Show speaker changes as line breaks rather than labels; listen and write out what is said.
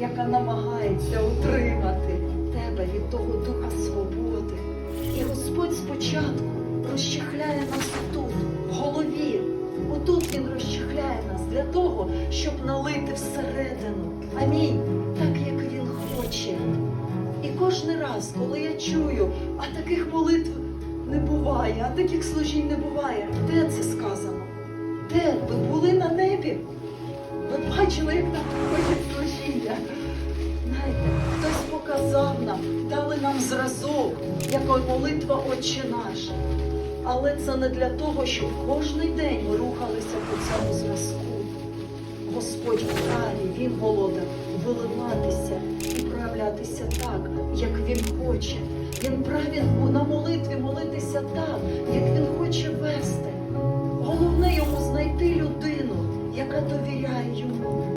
яка намагається утримати тебе від того духа свободи. І Господь спочатку розчехляє нас тут, в голові. Отут Він розчехляє нас для того, щоб налити всередину. Амінь. Так, як Він хоче. І кожен раз, коли я чую, а таких молитв не буває, а таких служінь не буває, де це сказано? Де ви були на небі? Ви бачили, як там? Знаєте, хтось показав нам, дали нам зразок, яка молитва Отче наш. Але це не для того, щоб кожен день ми рухалися по цьому зразку. Господь вправі, Він володар виливатися і проявлятися так, як Він хоче. Він правий на молитві молитися так, як Він хоче вести. Головне йому знайти людину, яка довіряє йому.